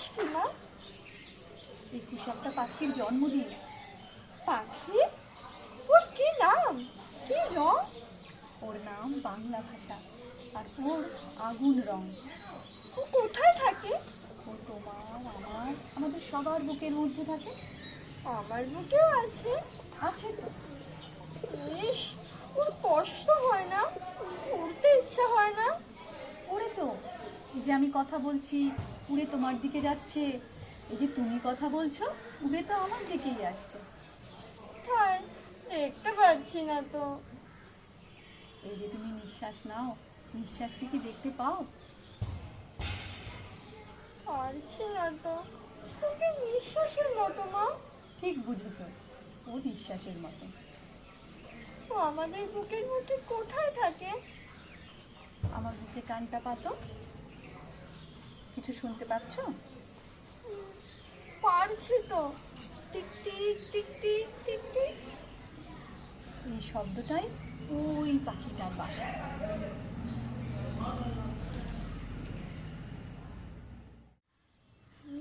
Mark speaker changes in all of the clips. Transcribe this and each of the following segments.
Speaker 1: দিবস না?
Speaker 2: একুশ একটা পাখির জন্মদিন।
Speaker 1: পাখি? ওর কি নাম? কি রং?
Speaker 2: ওর নাম বাংলা ভাষা আর ওর আগুন রং।
Speaker 1: ও কোথায় থাকে?
Speaker 2: ও তোমার আমার আমাদের সবার বুকের মধ্যে থাকে।
Speaker 1: আমার বুকেও আছে।
Speaker 2: আছে তো।
Speaker 1: ইস ওর কষ্ট হয় না? উড়তে ইচ্ছা হয় না?
Speaker 2: যে আমি কথা বলছি উড়ে তোমার দিকে যাচ্ছে। এই যে তুমি কথা বলছো উড়ে তো আমার দিকেই আসছে।
Speaker 1: তাই? দেখতে পাচ্ছি না তো।
Speaker 2: এই যে তুমি নিঃশ্বাস নাও নিঃশ্বাসকে কি দেখতে পাও?
Speaker 1: পারছি না তো। ওকে নিঃশ্বাসের মতো মা
Speaker 2: ঠিক বুঝেছ ও নিঃশ্বাসের মতো।
Speaker 1: ও আমাদের বুকের মধ্যে কোথায় থাকে?
Speaker 2: আমার বুকে কানটা পাতো। কিছু শুনতে পাচ্ছ?
Speaker 1: পারছি তো। Tick tick tick tick tick tick.
Speaker 2: এই শব্দটাই ওই পাখিটার বাসা।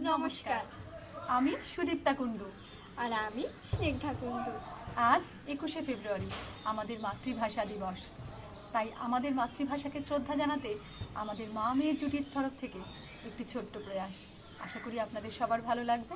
Speaker 1: নমস্কার।
Speaker 2: আমি সুদীপ্তা কুণ্ডু।
Speaker 1: আর আমি স্নিগ্ধা কুণ্ডু।
Speaker 2: আজ একুশে ফেব্রুয়ারি আমাদের মাতৃভাষা দিবস। তাই আমাদের মাতৃভাষাকে শ্রদ্ধা জানাতে আমাদের মা মেয়ের জুটির তরফ থেকে একটি ছোট্ট প্রয়াস। আশা করি আপনাদের সবার ভালো লাগবে।